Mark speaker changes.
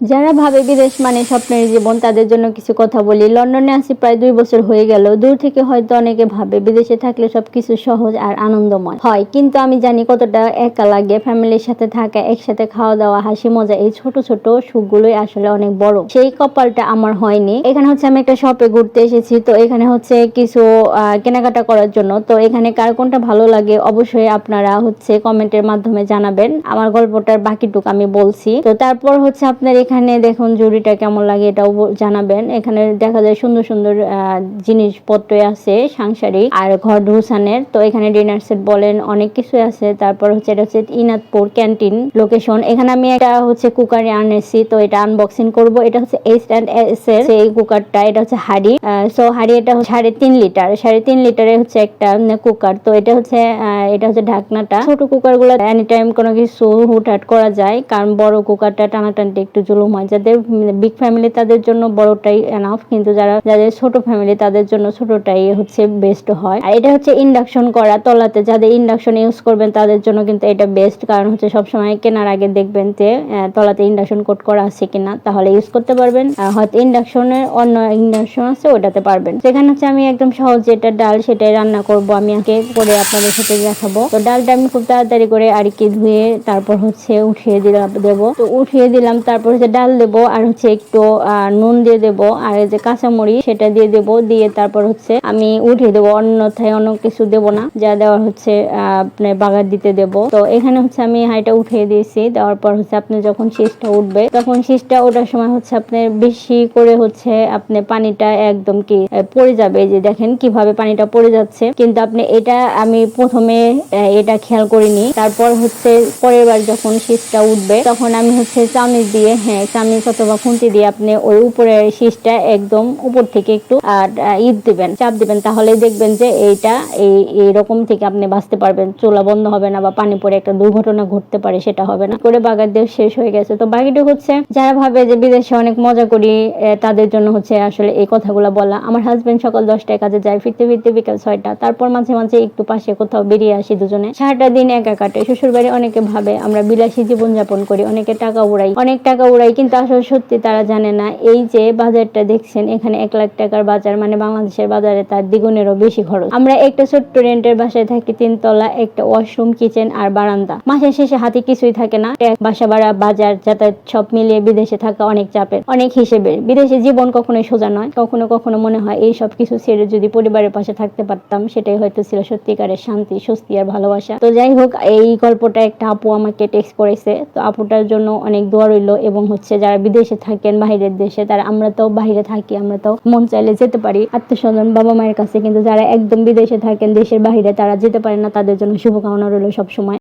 Speaker 1: যারা ভাবে বিদেশ মানে স্বপ্নের জীবন, তাদের জন্য কিছু কথা বলি। লন্ডনে আছি প্রায় দুই বছর হয়ে গেল। দূর থেকে হয়তো অনেকে ভাবে বিদেশে থাকলে সবকিছু সহজ আর আনন্দময় হয়। কিন্তু আমি জানি কতটা একা লাগে ফ্যামিলির সাথে থাকা, একসাথে খাওয়া দাওয়া হাসি মজা এই ছোট ছোট সুখগুলোই আসলে অনেক বড়। সেই কপালটা আমার হয়নি। এখানে হচ্ছে আমি একটা শপে ঘুরতে এসেছি। তো এখানে হচ্ছে কিছু কেনাকাটা করার জন্য। তো এখানে কার কোনটা ভালো লাগে অবশ্যই আপনারা হচ্ছে কমেন্টের মাধ্যমে জানাবেন। আমার গল্পটার বাকিটুক আমি বলছি। তো তারপর হচ্ছে আপনার এখানে দেখুন জুড়িটা কেমন লাগে এটাও জানাবেন। এখানে দেখা যায় সুন্দর সুন্দর জিনিসপত্র আছে সাংসারিক আর ঘর ঢুসানের। তো এখানে ডিনার সেট বলেন, অনেক কিছু আছে। তারপর হচ্ছে এটা হচ্ছে ইনাদপুর ক্যান্টিন লোকেশন। এখানে আমি একটা হচ্ছে কুকারে আনেছি, তো এটা আনবক্সিং করব। এটা হচ্ছে এইচ অ্যান্ড এস এর সেই কুকারটা, এটা হচ্ছে হাড়ি। সো হাড়ি এটা হচ্ছে সাড়ে তিন লিটার। সাড়ে তিন লিটারে হচ্ছে একটা কুকার। তো এটা হচ্ছে এটা হচ্ছে ঢাকনাটা। ছোট কুকারগুলো এনি টাইম কোনো কিছু হুটহাট করা যায়, কারণ বড় কুকারটা টানাটানতে একটু হয় যাদের বিগ ফ্যামিলি তাদের জন্য বড়টাই এনাফ কিন্তু যারা, যাদের ছোট ফ্যামিলি তাদের জন্য ছোটটাই হচ্ছে বেস্ট হয়। আর এটা হচ্ছে ইন্ডাকশন করা, তলাতে যাদের ইন্ডাকশন ইউজ করবেন তাদের জন্য কিন্তু এটা বেস্ট কারণ হচ্ছে সবসময় কেনার আগে দেখবেন যে তলাতে ইন্ডাকশন কোড করা আছে কিনা, তাহলে ইউজ করতে পারবেন। হয়তো ইন্ডাকশনের অন্য ইন্ডাকশন আছে ওটাতে পারবেন। সেখানে হচ্ছে আমি একদম সহজ যেটা ডাল, সেটাই রান্না করব আমি আগে করে আপনাদের সাথে দেখাবো। তো ডালটা আমি খুব তাড়াতাড়ি করে আর কি ধুয়ে তারপর হচ্ছে উঠিয়ে দিলাম, দেবো। তো উঠিয়ে দিলাম, তারপর হচ্ছে ডাল দেবো আর হচ্ছে একটু নুন দিয়ে দেবো। আর এই যে কাঁচামরিচ, সেটা দিয়ে দেবো। দিয়ে তারপর হচ্ছে আমি উঠিয়ে দেবো। অন্যথায় অন্য কিছু দেবো না। যা দেওয়ার হচ্ছে আপনার বাগার দিতে দেবো। তো এখানে হচ্ছে আমি হাইটা উঠিয়ে দিয়েছি। দেওয়ার পর হচ্ছে আপনি যখন শীষটা উঠবে, তখন শীষটা ওঠার সময় হচ্ছে আপনার বেশি করে হচ্ছে আপনি পানিটা একদম কি পড়ে যাবে। যে দেখেন কীভাবে পানিটা পড়ে যাচ্ছে। কিন্তু আপনি এটা আমি প্রথমে এটা খেয়াল করিনি। তারপর হচ্ছে পরের বার যখন শীষটা উঠবে, তখন আমি হচ্ছে চামিচ দিয়ে হ্যাঁ চামিচ অথবা খুন্তি দিয়ে আপনি ওই উপরের শীষটা একদম উপর থেকে একটু ঈদ দিবেন, চাপ দিবেন তাহলে দেখবেন যে এইটা এই, এইরকম থেকে আপনি বাঁচতে পারবেন। চুলা বন্ধ হবে না বা পানি পড়ে একটা দুর্ঘটনা ঘটতে পারে, সেটা হবে না। করে বাগার দিয়ে শেষ হয়ে গেছে। তো বাকিটা হচ্ছে, যারা ভাবে যে বিদেশে অনেক মজা করি তাদের জন্য হচ্ছে আসলে এই কথাগুলো বলা। আমার হাজবেন্ড সকাল দশটায় কাজে যায়, ফিরতে ফিরতে বিকাল ছয়টা। তারপর মাঝে মাঝে একটু পাশে কোথাও বেরিয়ে আসি দুজনে। সারাটা দিন একা কাটে। শ্বশুর বাড়ি অনেকে ভাবে, আমরা বিলাসী জীবন যাপন করি, অনেকে টাকা উড়াই। অনেক টাকা উড়াই কিন্তু আসলে সত্যি তারা জানে না। এই যে বাজারটা দেখছেন, এখানে এক লাখ টাকার বাজার মানে বাংলাদেশের বাজারে তার দ্বিগুণেরও বেশি খরচ। আমরা একটা ছোট্ট রেন্টের বাসায় থাকি, তিনতলা, একটা ওয়াশরুম কিচেন আর বারান্দা। মাসের শেষে হাতে কিছুই থাকে না। বাসা ভাড়া, বাজার, যাতায়াত সব মিলিয়ে বিদেশে থাকা অনেক চাপের, অনেক হিসেবে বিদেশে জীবন কখনোই সোজা নয়। কখনো কখনো মনে হয় এই সব কিছু ছেড়ে যদি পরিবারের পাশে থাকতে পারতাম, সেটাই হয়তো ছিল সত্যিকারের শান্তি, স্বস্তি আর ভালোবাসা। তো যাই হোক, এই গল্পটা একটা আপু আমাকে টেক্সট করেছে। তো আপুটার জন্য অনেক দোয়া রইল এবং হচ্ছে যারা বিদেশে থাকেন, বাহিরের দেশে, তারা আমরা তো বাহিরে থাকি, আমরা তো মন চাইলে যেতে পারি। আত্মস্বজন বাবা মায়ের কাছে কিন্তু যারা একদম বিদেশে থাকেন, দেশের বাহিরে তারা যেতে পারে না, তাদের জন্য শুভকামনা রইল সবসময়।